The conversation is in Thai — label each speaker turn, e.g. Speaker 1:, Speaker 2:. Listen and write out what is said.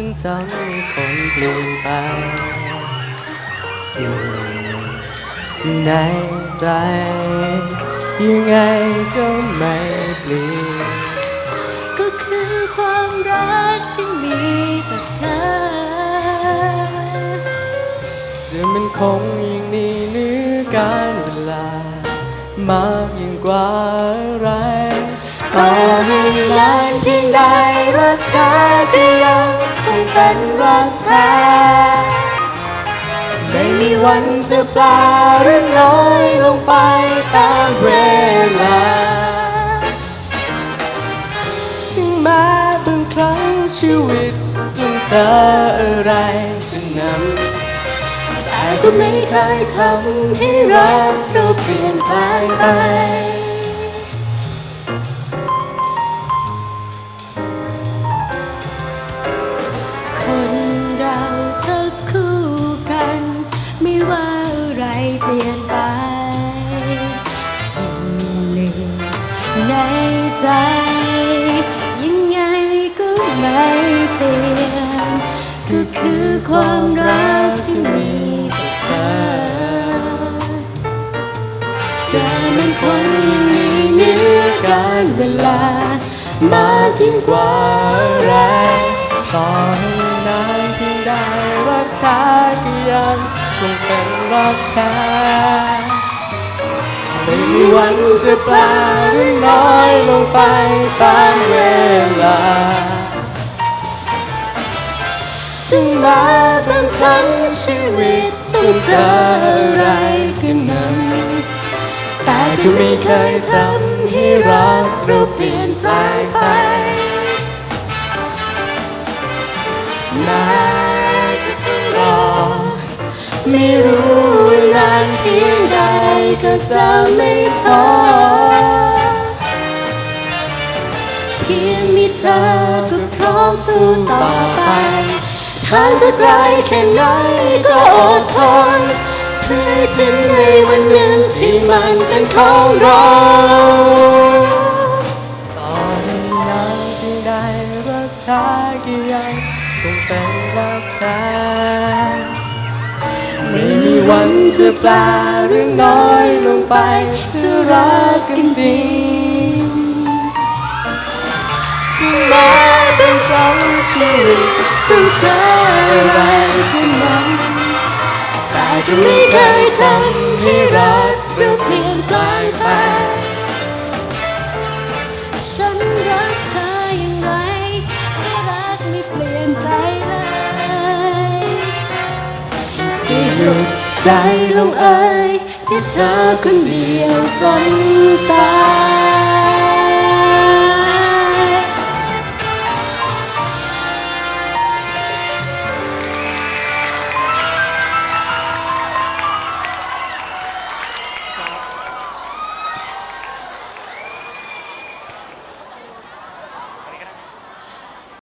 Speaker 1: ที่ล่วงเลยนั้นทำให้คนเปลี่ยนไป สิ่งในใจ ยังไงก็ไม่เปลี่ยน
Speaker 2: ก็คือความรักที่มีต่อเธอ
Speaker 1: จะมันคงยิ่งนี้เนื้อการเวลา มากยิ่งกว่าอะไรต่อให้นานเพียงใดรักเธอก็ยัง เป็นรักแท้ ไม่มีวันจะแปลหรือน้อยลงไปตามเวลา ถึงแม้บางครั้งชีวิตต้องเจออะไรก็นำแต่ก็ไม่เคยทำให้รักเราเปลี่ยนแปลงไป
Speaker 2: ลี่ยนไป สิ่งหนึ่งในใจ ยังไงก็ไม่เปลี่ยน ก็คือความรักที่มีต่อเธอจะมันคงยังมีเนื้อการเวลามากยิ่งกว่าอะไร
Speaker 1: ต่อให้นานเพียงใดรักแท้ก็ยังคงเป็น รักแท้ไม่มีวันจะแปลหรือน้อยลงไปตามเวลาถึงแม้บางครั้งชีวิตต้องเจออะไรก็นั้น แต่ก็ไม่เคยทำให้รักเราเปลี่ยนแปลงไป ไม่รู้ว่านานเพียงใดก็จะไม่ท้อ
Speaker 2: เพียงมีเธอก็พร้อมสู้ต่อไปทางจะไกลแค่ไหนก็อดทนเพื่อให้ถึงในวันหนึ่งที่มันเป็นของเรา
Speaker 1: วันจะแปลหรือน้อยลงไปจะรักกันจริงถึงแม้บางครั้งชีวิตต้องเจออะไรขึ้นนั้นแต่ก็ไม่เคยทำให้รักเราเปลี่ยนแปลงไป
Speaker 2: ฉันรักเธออย่างไรไม่รักไม่เปลี่ยนใจเลย
Speaker 1: ที่หยุด
Speaker 2: ใจลงเอ่ยที่เธอคนเดียวจนตาย